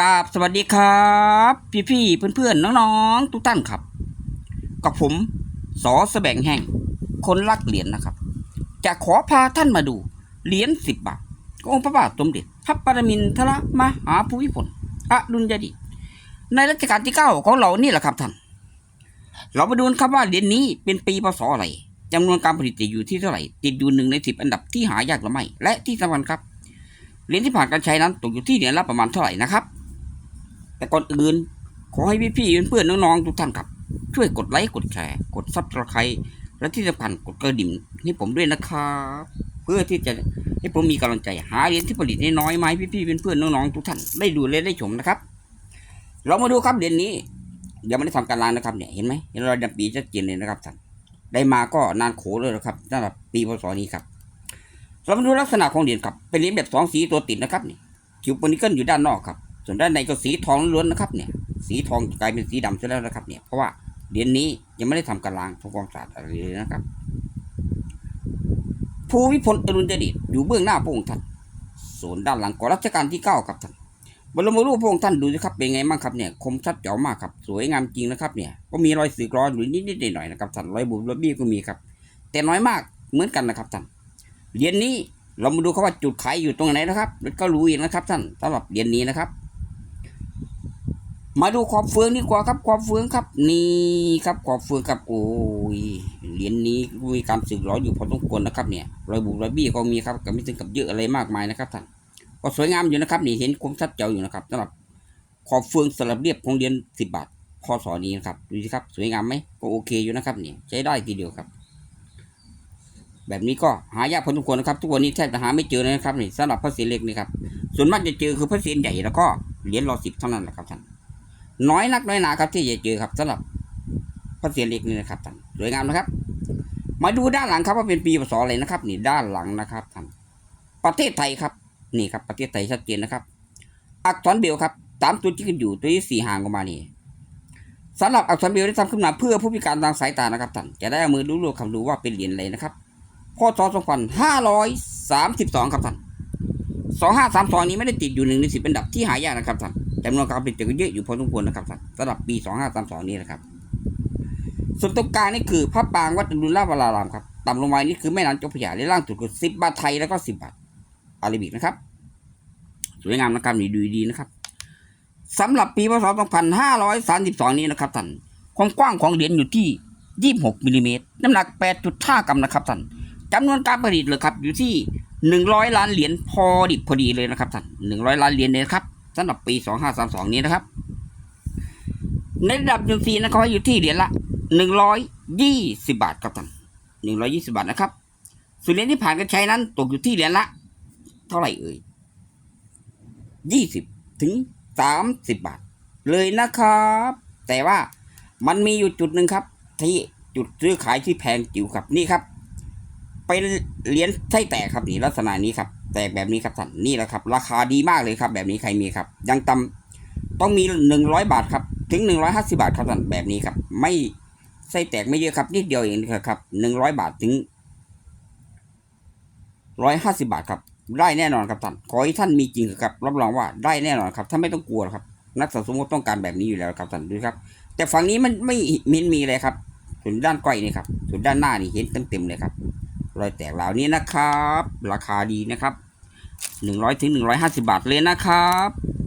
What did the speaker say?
กราบสวัสดีครับ พี่พี่เพื่อนๆน้องๆทุกท่านครับ กับผมสอแสบงแห่ง คนรักเหรียญนะครับ จะขอพาท่านมาดูเหรียญสิบบาทของค์พระบาทสมเด็จพระปรมินทรมหาภูมิพลอดุลยเดชในรัชกาลที่เก้าของเรานี่แหละครับท่าน เรามาดูนครับว่าเหรียญนี้เป็นปีพศอะไรจำนวนการผลิตอยู่ที่เท่าไหร่ ติดอยู่หนึ่งในสิบอันดับที่หายากหรือไม่และที่สำคัญครับเหรียญที่ผ่านการใช้นั้นตกอยู่ที่เหรียญละประมาณเท่าไหร่นะครับ แต่ก่อนอื่น ขอให้พี่ๆเพื่อนๆน้องๆทุกท่านครับ ช่วยกดไลค์กดแชร์กดซับสไครต์และที่สำคัญกดกระดิ่งให้ผมด้วยนะครับเพื่อที่จะให้ผมมีกำลังใจหาเหรียญที่ผลิตน้อยๆมาให้พี่ๆเพื่อนๆน้องๆทุกท่านได้ดูและได้ชมนะครับ เรามาดูครับเหรียญนี้ยังไม่ได้ทำการล้างนะครับเนี่ยเห็นไหมเห็นรอยดำปีชัดเจนเลยนะครับท่านได้มาก็นานโขเลยนะครับสำหรับปีพศนี้ครับเรามาดูลักษณะของเหรียญครับเป็นเหรียญแบบสองสีตัวติดนะครับนี่คิวปนิเกิลอยู่ด้านนอกครับ ส่วนด้านในก็สีทองล้วนนะครับเนี่ย สีทองกลายเป็นสีดำซะแล้วนะครับ เนี่ยเพราะว่าเหรียญนี้ยังไม่ได้ทำการล้างทำความสะอาดอะไรเลยนะครับภูวิพลอรุณเดชอยู่เบื้องหน้าพระองค์ท่านส่วนด้านหลังก็รัชกาลที่เก้าครับท่านบรมรูปพระองค์ท่านดูสิครับเป็นไงบ้างครับเนี่ยคมชัดเจ๋วมากครับสวยงามจริงนะครับเนี่ยก็มีรอยสึกรอยอยู่นิดๆหน่อยๆนะครับท่านรอยบุบรอยบี้ก็มีครับ แต่น้อยมากเหมือนกันนะครับท่านเหรียญนี้เรามาดูครับว่าจุดขายอยู่ตรงไหนนะครับแล้วก็รู้เองนะครับท่านสำหรับเหรียญนี้นะครับ มาดูขอบเฟืองดีกว่าครับขอบเฟืองครับ นี่ครับขอบเฟืองครับโอ้ยเหรียญนี้มีการสึกหรออยู่พอสมควรนะครับเนี่ยรอยบุบรอยบี้ก็มีครับกับไม่ถึงกับเยอะอะไรมากมายนะครับท่านก็สวยงามอยู่นะครับนี่เห็นคมชัดเจ๋วอยู่นะครับสำหรับขอบเฟืองสลับเรียบของเหรียญสิบบาทพศนี้นะครับดูสิครับสวยงามไหมก็โอเคอยู่นะครับเนี่ยใช้ได้ทีเดียวครับ แบบนี้ก็หายากพอสมควรนะครับ ทุกวันนี้แทบจะหาไม่เจอเลยนะครับนี่สำหรับพระเศียรเล็กนี่ครับส่วนมากจะเจอคือพระเศียรใหญ่แล้วก็เหรียญรอสิบเท่านั้นแหละครับท่าน น้อยนักน้อยหนาครับที่จะเจอครับสำหรับพระเศียรเล็กนี่นะครับท่านสวยงามนะครับ มาดูด้านหลังครับว่าเป็นปีพศอะไรนะครับ นี่ด้านหลังนะครับท่านประเทศไทยครับ นี่ครับประเทศไทยชัดเจนนะครับ อักษรเบลครับตามตัวที่ขึ้นอยู่ตัวที่สี่ห่างออกมานี่สำหรับอักษรเบลได้ทำขึ้นมาเพื่อผู้พิการทางสายตานะครับท่านจะได้เอามือรู้ๆคำดูว่าเป็นเหรียญอะไรนะครับพศ2532ครับท่าน2532นี้ไม่ได้ติดอยู่หนึ่งในสิบอันดับที่หายากนะครับท่าน จำนวนการผลิตก็เยอะอยู่พอสมควรนะครับสำหรับปี 2532 นี้นะครับ ส่วนตรงกลางนี่คือพระปรางวัดอรุณราวรารามครับต่ำลงมานี่คือแม่น้ำเจ้าพระยาและล่างสุดคือ10 บาทไทยแล้วก็ 10 บาทอาราบิกนะครับ สวยงามนะครับนี่ดูดีๆนะครับสำหรับปีพศ 2532 นี้นะครับท่านความกว้างของเหรียญอยู่ที่ 26มิลลิเมตรน้ำหนัก 8.5 กรัมนะครับท่านจำนวนการผลิตเลยครับอยู่ที่หนึ่งร้อยล้านเหรียญพอดิบพอดีเลยนะครับท่านหนึ่งร้อยล้านเหรียญเลยครับ สำหรับปีสองห้าสามสองนี้นะครับ ในระดับจุนซีนะครับอยู่ที่เหรียญละหนึ่งร้อยยี่สิบาทครับท่านหนึ่งร้อยยี่สิบาทนะครับส่วนเหรียญที่ผ่านการใช้นั้น ตกอยู่ที่เหรียญละ เท่าไหร่เอ่ยยี่สิบถึงสามสิบบาท เลยนะครับ แต่ว่ามันมีอยู่จุดหนึ่งครับ ที่จุดซื้อขายที่แพงจิ๋วครับนี่ครับ เป็นเหรียญไส้แตกครับนี่ลักษณะนี้ครับ แตกแบบนี้ครับท่านนี่แหละครับ ราคาดีมากเลยครับ แบบนี้ใครมีครับ ยังต่ำต้องมีหนึ่งร้อยบาทครับถึงหนึ่งร้อยห้าสิบาทครับท่านแบบนี้ครับ ไม่ไส้แตกไม่เยอะครับนิดเดียวเองครับหนึ่งร้อยบาทถึงร้อยห้าสิบาทครับ ได้แน่นอนครับท่านขอให้ท่านมีจริงครับรับรองว่าได้แน่นอนครับท่านไม่ต้องกลัวครับ นักสะสมต้องการแบบนี้อยู่แล้วครับท่านดูครับ แต่ฝั่งนี้มันไม่มินมีเลยครับส่วนด้านก้อยนี่ครับส่วนด้านหน้านี่เห็นเต็มๆเลยครับ รอยแตกเหล่านี้นะครับ ราคาดีนะครับหนึ่งร้อยถึงหนึ่งร้อยห้าสิบาทเลยนะครับ